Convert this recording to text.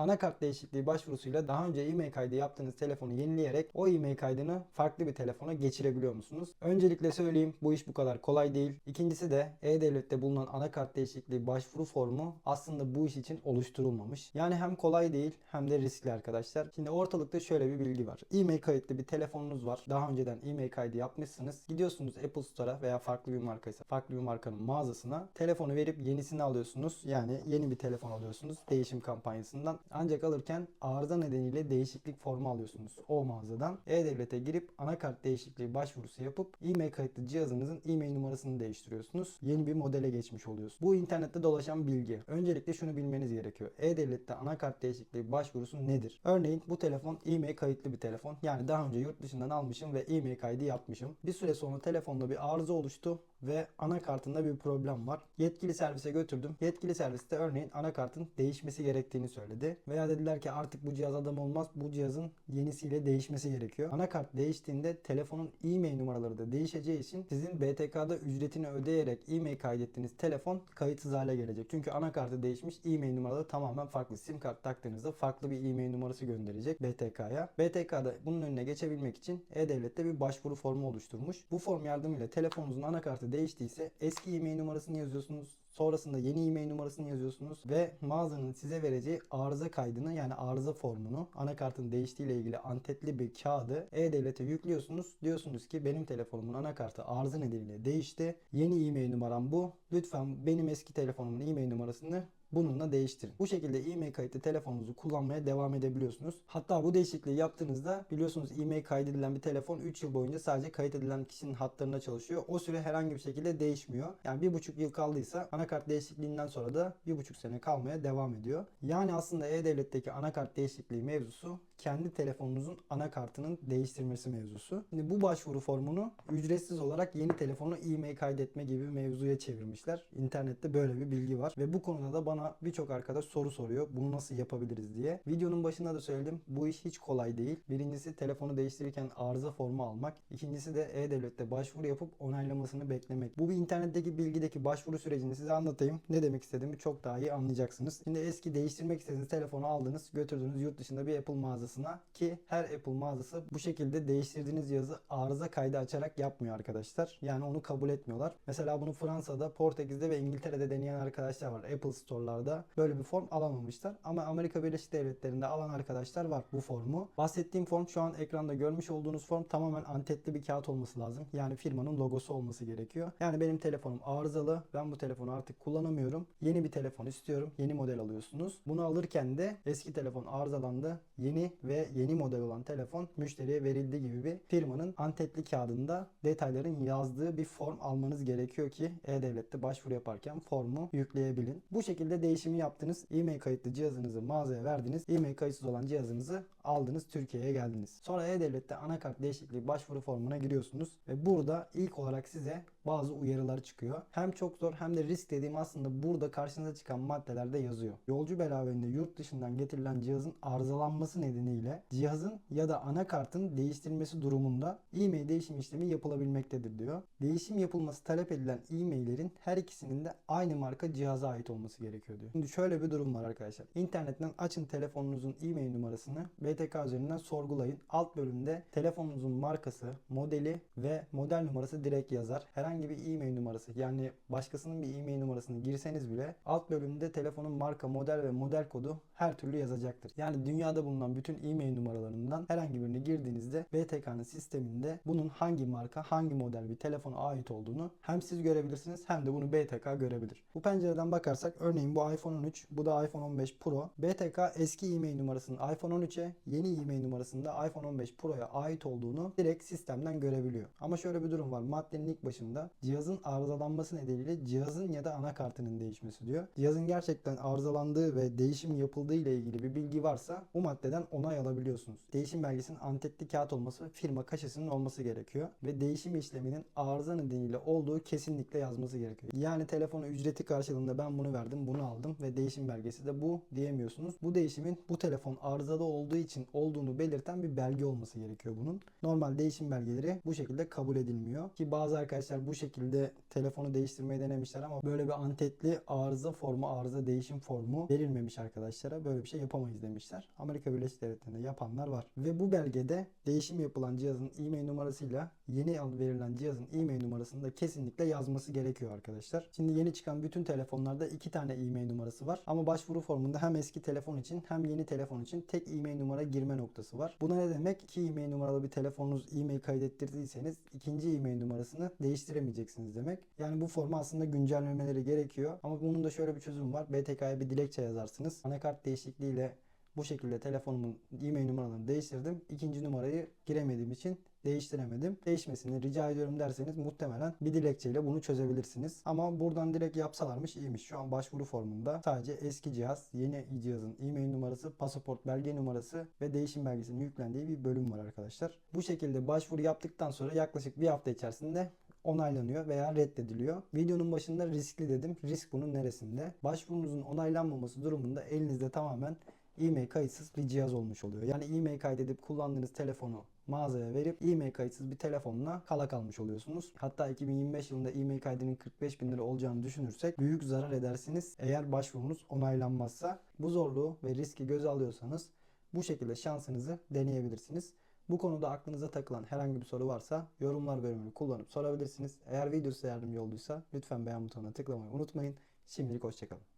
Anakart değişikliği başvurusuyla daha önce e-mail kaydı yaptığınız telefonu yenileyerek o e-mail kaydını farklı bir telefona geçirebiliyor musunuz? Öncelikle söyleyeyim bu iş bu kadar kolay değil. İkincisi de E-Devlet'te bulunan anakart değişikliği başvuru formu aslında bu iş için oluşturulmamış. Yani hem kolay değil hem de riskli arkadaşlar. Şimdi ortalıkta şöyle bir bilgi var. E-mail kayıtlı bir telefonunuz var. Daha önceden e-mail kaydı yapmışsınız. Gidiyorsunuz Apple Store'a veya farklı bir markaysa farklı bir markanın mağazasına telefonu verip yenisini alıyorsunuz. Yani yeni bir telefon alıyorsunuz değişim kampanyasından. Ancak alırken arıza nedeniyle değişiklik formu alıyorsunuz o mağazadan. E-Devlet'e girip anakart değişikliği başvurusu yapıp e-mail kayıtlı cihazınızın e-mail numarasını değiştiriyorsunuz. Yeni bir modele geçmiş oluyorsunuz. Bu internette dolaşan bilgi. Öncelikle şunu bilmeniz gerekiyor. E-Devlet'te anakart değişikliği başvurusu nedir? Örneğin bu telefon e-mail kayıtlı bir telefon. Yani daha önce yurt dışından almışım ve e-mail kaydı yapmışım. Bir süre sonra telefonda bir arıza oluştu ve anakartında bir problem var. Yetkili servise götürdüm. Yetkili serviste örneğin anakartın değişmesi gerektiğini söyledi. Veya dediler ki artık bu cihaz adam olmaz. Bu cihazın yenisiyle değişmesi gerekiyor. Anakart değiştiğinde telefonun e-mail numaraları da değişeceği için sizin BTK'da ücretini ödeyerek e-mail kaydettiğiniz telefon kayıtsız hale gelecek. Çünkü anakartı değişmiş e-mail numaraları tamamen farklı. Sim kart taktığınızda farklı bir e-mail numarası gönderecek BTK'ya. BTK'da bunun önüne geçebilmek için E-Devlet'te bir başvuru formu oluşturmuş. Bu form yardımıyla telefonunuzun anakartı değiştiyse eski e-mail numarasını yazıyorsunuz. Sonrasında yeni e-mail numarasını yazıyorsunuz ve mağazanın size vereceği arıza kaydını yani arıza formunu anakartın değiştiğiyle ilgili antetli bir kağıdı E-Devlet'e yüklüyorsunuz. Diyorsunuz ki benim telefonumun anakartı arıza nedeniyle değişti. Yeni e-mail numaram bu. Lütfen benim eski telefonumun e-mail numarasını bununla değiştirin. Bu şekilde e-mail kayıtlı telefonunuzu kullanmaya devam edebiliyorsunuz. Hatta bu değişikliği yaptığınızda biliyorsunuz e-mail kaydedilen bir telefon 3 yıl boyunca sadece kayıt edilen kişinin hatlarında çalışıyor. O süre herhangi bir şekilde değişmiyor. Yani 1,5 yıl kaldıysa anakart değişikliğinden sonra da 1,5 sene kalmaya devam ediyor. Yani aslında E-Devlet'teki anakart değişikliği mevzusu kendi telefonunuzun anakartının değiştirmesi mevzusu. Şimdi bu başvuru formunu ücretsiz olarak yeni telefonu e-mail kaydetme gibi bir mevzuya çevirmişler. İnternette böyle bir bilgi var ve bu konuda da bana birçok arkadaş soru soruyor. Bunu nasıl yapabiliriz diye. Videonun başında da söyledim. Bu iş hiç kolay değil. Birincisi telefonu değiştirirken arıza formu almak. İkincisi de E-Devlet'te başvuru yapıp onaylamasını beklemek. Bu bir internetteki bilgideki başvuru sürecini size anlatayım. Ne demek istediğimi çok daha iyi anlayacaksınız. Şimdi eski değiştirmek istediğiniz telefonu aldınız, götürdünüz yurt dışında bir Apple mağazasına ki her Apple mağazası bu şekilde değiştirdiğiniz cihazı arıza kaydı açarak yapmıyor arkadaşlar. Yani onu kabul etmiyorlar. Mesela bunu Fransa'da, Portekiz'de ve İngiltere'de deneyen arkadaşlar var. Apple Store'larda böyle bir form alamamışlar. Ama Amerika Birleşik Devletleri'nde alan arkadaşlar var bu formu. Bahsettiğim form şu an ekranda görmüş olduğunuz form tamamen antetli bir kağıt olması lazım. Yani firmanın logosu olması gerekiyor. Yani benim telefonum arızalı. Ben bu telefonu artık kullanamıyorum. Yeni bir telefon istiyorum. Yeni model alıyorsunuz. Bunu alırken de eski telefon arızalandı. Yeni ve yeni model olan telefon müşteriye verildi gibi bir firmanın antetli kağıdında detayların yazdığı bir form almanız gerekiyor ki E-Devlet'te başvuru yaparken formu yükleyebilin. Bu şekilde değişimi yaptınız. E-mail kayıtlı cihazınızı mağazaya verdiniz. E-mail kayıtsız olan cihazınızı aldınız Türkiye'ye geldiniz. Sonra E-Devlet'te anakart değişikliği başvuru formuna giriyorsunuz ve burada ilk olarak size bazı uyarılar çıkıyor. Hem çok zor hem de risk dediğim aslında burada karşınıza çıkan maddelerde yazıyor. Yolcu beraberinde yurt dışından getirilen cihazın arızalanması nedeniyle cihazın ya da anakartın değiştirilmesi durumunda e-mail değişim işlemi yapılabilmektedir diyor. Değişim yapılması talep edilen e-maillerin her ikisinin de aynı marka cihaza ait olması gerekiyor diyor. Şimdi şöyle bir durum var arkadaşlar. İnternetten açın telefonunuzun e-mail numarasını BTK üzerinden sorgulayın. Alt bölümde telefonunuzun markası, modeli ve model numarası direkt yazar. Herhangi bir e-mail numarası yani başkasının bir e-mail numarasını girseniz bile alt bölümde telefonun marka, model ve model kodu her türlü yazacaktır. Yani dünyada bulunan bütün e-mail numaralarından herhangi birini girdiğinizde BTK'nın sisteminde bunun hangi marka, hangi model bir telefona ait olduğunu hem siz görebilirsiniz hem de bunu BTK görebilir. Bu pencereden bakarsak örneğin bu iPhone 13, bu da iPhone 15 Pro. BTK eski e-mail numarasının iPhone 13'e, yeni e-mail numarasında iPhone 15 Pro'ya ait olduğunu direkt sistemden görebiliyor. Ama şöyle bir durum var. Maddenin ilk başında cihazın arızalanması nedeniyle cihazın ya da anakartının değişmesi diyor. Cihazın gerçekten arızalandığı ve değişim yapıldığı ile ilgili bir bilgi varsa bu maddeden onay alabiliyorsunuz. Değişim belgesinin antetli kağıt olması, firma kaşesinin olması gerekiyor ve değişim işleminin arıza nedeniyle olduğu kesinlikle yazması gerekiyor. Yani telefonu ücreti karşılığında ben bunu verdim, bunu aldım ve değişim belgesi de bu diyemiyorsunuz. Bu değişimin bu telefon arızalı olduğu için olduğunu belirten bir belge olması gerekiyor bunun. Normal değişim belgeleri bu şekilde kabul edilmiyor ki bazı arkadaşlar bu bu şekilde telefonu değiştirmeyi denemişler ama böyle bir antetli arıza formu, arıza değişim formu verilmemiş arkadaşlara. Böyle bir şey yapamayız demişler. Amerika Birleşik Devletleri'nde yapanlar var. Ve bu belgede değişim yapılan cihazın e-mail numarasıyla yeni verilen cihazın e-mail numarasını da kesinlikle yazması gerekiyor arkadaşlar. Şimdi yeni çıkan bütün telefonlarda iki tane e-mail numarası var. Ama başvuru formunda hem eski telefon için hem yeni telefon için tek e-mail numara girme noktası var. Buna ne demek? İki e-mail numaralı bir telefonunuz e-mail kaydettirdiyseniz ikinci e-mail numarasını değiştiremeyeceksiniz demek. Yani bu formu aslında güncellemeleri gerekiyor. Ama bunun da şöyle bir çözüm var. BTK'ya bir dilekçe yazarsınız. Anakart değişikliğiyle bu şekilde telefonumun e-mail numaralarını değiştirdim. İkinci numarayı giremediğim için değiştiremedim. Değişmesini rica ediyorum derseniz muhtemelen bir dilekçeyle bunu çözebilirsiniz. Ama buradan direkt yapsalarmış iyiymiş. Şu an başvuru formunda sadece eski cihaz, yeni cihazın e-mail numarası, pasaport belge numarası ve değişim belgesinin yüklendiği bir bölüm var arkadaşlar. Bu şekilde başvuru yaptıktan sonra yaklaşık bir hafta içerisinde onaylanıyor veya reddediliyor. Videonun başında riskli dedim. Risk bunun neresinde? Başvurunuzun onaylanmaması durumunda elinizde tamamen e-mail kayıtsız bir cihaz olmuş oluyor. Yani e-mail kaydedip kullandığınız telefonu mağazaya verip e-mail kayıtsız bir telefonla kala kalmış oluyorsunuz. Hatta 2025 yılında e-mail kaydının 45 bin lira olacağını düşünürsek büyük zarar edersiniz eğer başvurunuz onaylanmazsa. Bu zorluğu ve riski göze alıyorsanız bu şekilde şansınızı deneyebilirsiniz. Bu konuda aklınıza takılan herhangi bir soru varsa yorumlar bölümünü kullanıp sorabilirsiniz. Eğer video size yardımcı olduysa lütfen beğen butonuna tıklamayı unutmayın. Şimdilik hoşçakalın.